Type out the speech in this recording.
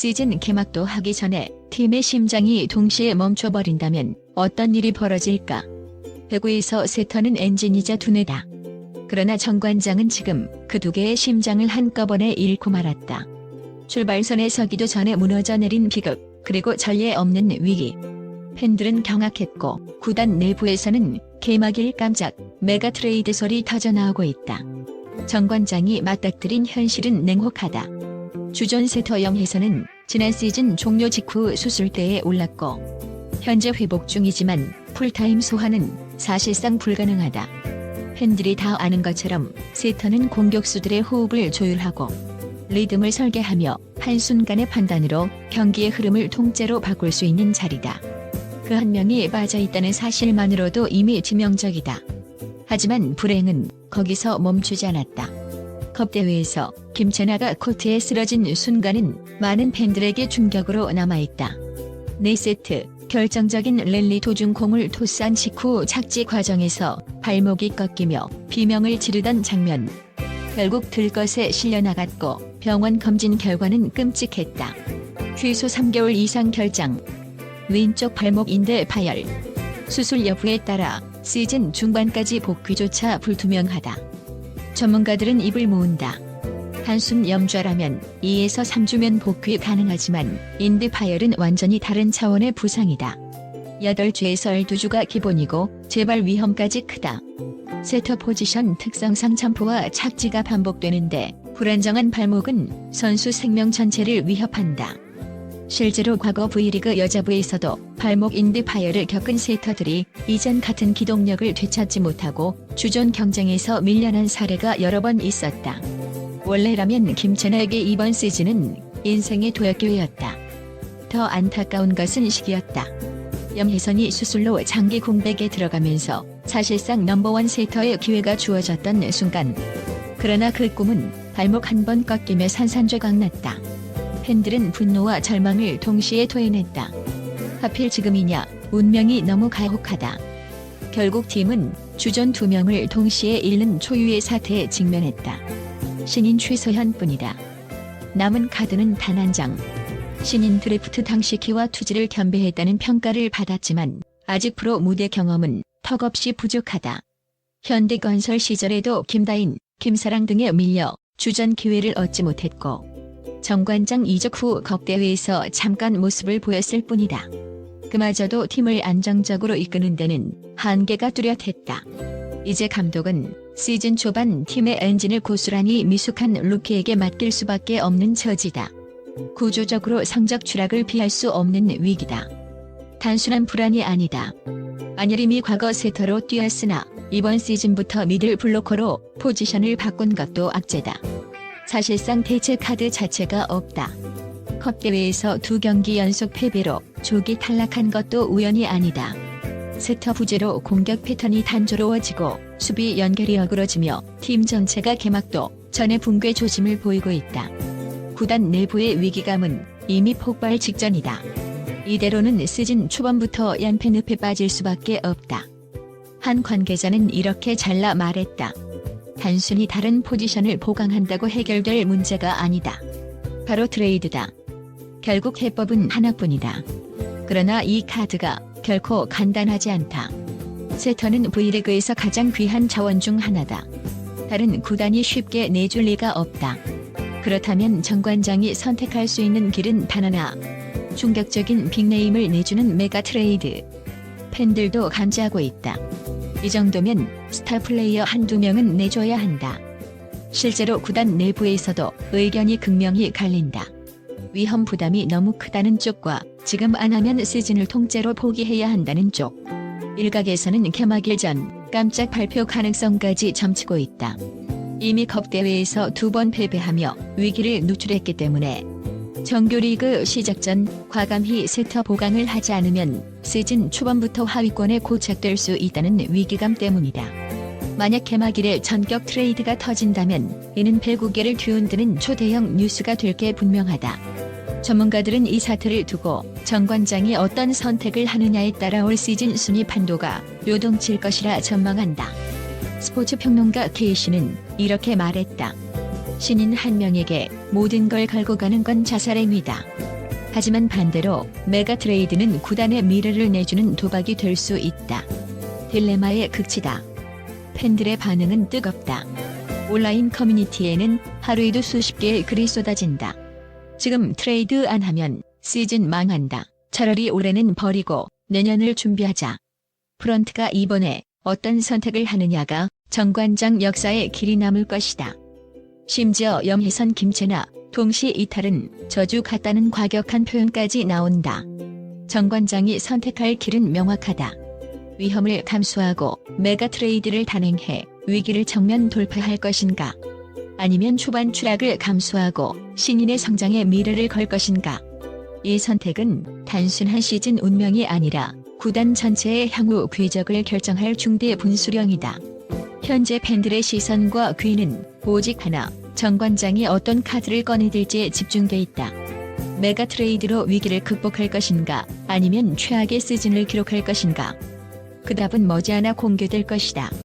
시즌 개막도 하기 전에 팀의 심장이 동시에 멈춰버린다면 어떤 일이 벌어질까? 배구에서 세터는 엔진이자 두뇌다. 그러나 정관장은 지금 그 두 개의 심장을 한꺼번에 잃고 말았다. 출발선에 서기도 전에 무너져 내린 비극, 그리고 전례 없는 위기. 팬들은 경악했고 구단 내부에서는 개막일 깜짝 메가 트레이드 소리 터져나오고 있다. 정관장이 맞닥뜨린 현실은 냉혹하다. 주전 세 터 영혜선은 지난 시즌 종료 직후 수술대에 올랐고 현재 회복 중이지만 풀타임 소화는 사실상 불가능하다. 팬들이 다 아는 것처럼 세터는 공격수들의 호흡을 조율하고 리듬을 설계하며 한순간의 판단으로 경기의 흐름을 통째로 바꿀 수 있는 자리다. 그 한 명이 빠져 있다는 사실만으로도 이미 치명적이다. 하지만 불행은 거기서 멈추지 않았다. 컵대회에서 김채나가 코트에 쓰러진 순간은 많은 팬들에게 충격으로 남아있다. 4세트 결정적인 랠리 도중 공을 토스한 직후 착지 과정에서 발목이 꺾이며 비명을 지르던 장면. 결국 들것에 실려나갔고 병원 검진 결과는 끔찍했다. 취소 3개월 이상 결장. 왼쪽 발목 인대 파열. 수술 여부에 따라 시즌 중반까지 복귀조차 불투명하다. 전문가들은 입을 모은다. 단순 염좌라면 2에서 3주면 복귀 가능하지만 인대 파열은 완전히 다른 차원의 부상이다. 8주에서 12주가 기본이고 재발 위험까지 크다. 세터 포지션 특성상 점프와 착지가 반복되는데 불안정한 발목은 선수 생명 전체를 위협한다. 실제로 과거 V리그 여자부에서도 발목 파열을 겪은 세터들이 이전 같은 기동력을 되찾지 못하고 주전 경쟁에서 밀려난 사례가 여러 번 있었다. 원래라면 김채나에게 이번 시즌은 인생의 도약기회였다. 더 안타까운 것은 시기였다. 염혜선이 수술로 장기 공백에 들어가면서 사실상 넘버원 세터의 기회가 주어졌던 순간. 그러나 그 꿈은 발목 한 번 꺾이며 산산조각 났다. 팬들은 분노와 절망을 동시에 토해냈다. 하필 지금이냐, 운명이 너무 가혹하다. 결국 팀은 주전 두 명을 동시에 잃는 초유의 사태에 직면했다. 신인 최소현 뿐이다. 남은 카드는 단 한 장. 신인 드래프트 당시 키와 투지를 겸비했다는 평가를 받았지만 아직 프로 무대 경험은 턱없이 부족하다. 현대건설 시절에도 김다인, 김사랑 등에 밀려 주전 기회를 얻지 못했고 정관장 이적 후 겁대회에서 잠깐 모습을 보였을 뿐이다. 그마저도 팀을 안정적으로 이끄는 데는 한계가 뚜렷했다. 이제 감독은 시즌 초반 팀의 엔진을 고스란히 미숙한 루키에게 맡길 수밖에 없는 처지다. 구조적으로 성적 추락을 피할 수 없는 위기다. 단순한 불안이 아니다. 안예림이 과거 세터로 뛰었으나 이번 시즌부터 미들 블로커로 포지션을 바꾼 것도 악재다. 사실상 대체 카드 자체가 없다. 컵대회에서 두 경기 연속 패배로 조기 탈락한 것도 우연이 아니다. 세터 부재로 공격 패턴이 단조로워지고 수비 연결이 어그러지며 팀 전체가 개막도 전에 붕괴 조짐을 보이고 있다. 구단 내부의 위기감은 이미 폭발 직전이다. 이대로는 시즌 초반부터 연패늪에 빠질 수밖에 없다. 한 관계자는 이렇게 잘라 말했다. 단순히 다른 포지션을 보강한다고 해결될 문제가 아니다. 바로 트레이드다. 결국 해법은 하나뿐이다. 그러나 이 카드가 결코 간단하지 않다. 세터는 V리그에서 가장 귀한 자원 중 하나다. 다른 구단이 쉽게 내줄 리가 없다. 그렇다면 정관장이 선택할 수 있는 길은 단 하나. 충격적인 빅네임을 내주는 메가 트레이드. 팬들도 감지하고 있다. 이 정도면 스타 플레이어 한두 명은 내줘야 한다. 실제로 구단 내부에서도 의견이 극명히 갈린다. 위험 부담이 너무 크다는 쪽과 지금 안 하면 시즌을 통째로 포기해야 한다는 쪽. 일각에서는 개막일 전 깜짝 발표 가능성까지 점치고 있다. 이미 컵대회에서 두 번 패배하며 위기를 누출했기 때문에 정규리그 시작 전 과감히 세터 보강을 하지 않으면 시즌 초반부터 하위권에 고착될 수 있다는 위기감 때문이다. 만약 개막일에 전격 트레이드가 터진다면 이는 배구계를 뒤흔드는 초대형 뉴스가 될 게 분명하다. 전문가들은 이 사태를 두고 정 관장이 어떤 선택을 하느냐에 따라 올 시즌 순위 판도가 요동칠 것이라 전망한다. 스포츠 평론가 K씨는 이렇게 말했다. 신인 한 명에게 모든 걸 걸고 가는 건 자살행위다. 하지만 반대로 메가 트레이드는 구단의 미래를 내주는 도박이 될 수 있다. 딜레마의 극치다. 팬들의 반응은 뜨겁다. 온라인 커뮤니티에는 하루에도 수십 개의 글이 쏟아진다. 지금 트레이드 안 하면 시즌 망한다. 차라리 올해는 버리고 내년을 준비하자. 프런트가 이번에 어떤 선택을 하느냐가 정관장 역사에 길이 남을 것이다. 심지어 염희선 김채나 동시 이탈은 저주 같다는 과격한 표현까지 나온다. 정관장이 선택할 길은 명확하다. 위험을 감수하고 메가 트레이드를 단행해 위기를 정면 돌파할 것인가? 아니면 초반 추락을 감수하고 신인의 성장에 미래를 걸 것인가? 이 선택은 단순한 시즌 운명이 아니라 구단 전체의 향후 궤적을 결정할 중대 분수령이다. 현재 팬들의 시선과 귀는 오직 하나, 정관장이 어떤 카드를 꺼내들지에 집중돼 있다. 메가 트레이드로 위기를 극복할 것인가, 아니면 최악의 시즌을 기록할 것인가? 그 답은 머지않아 공개될 것이다.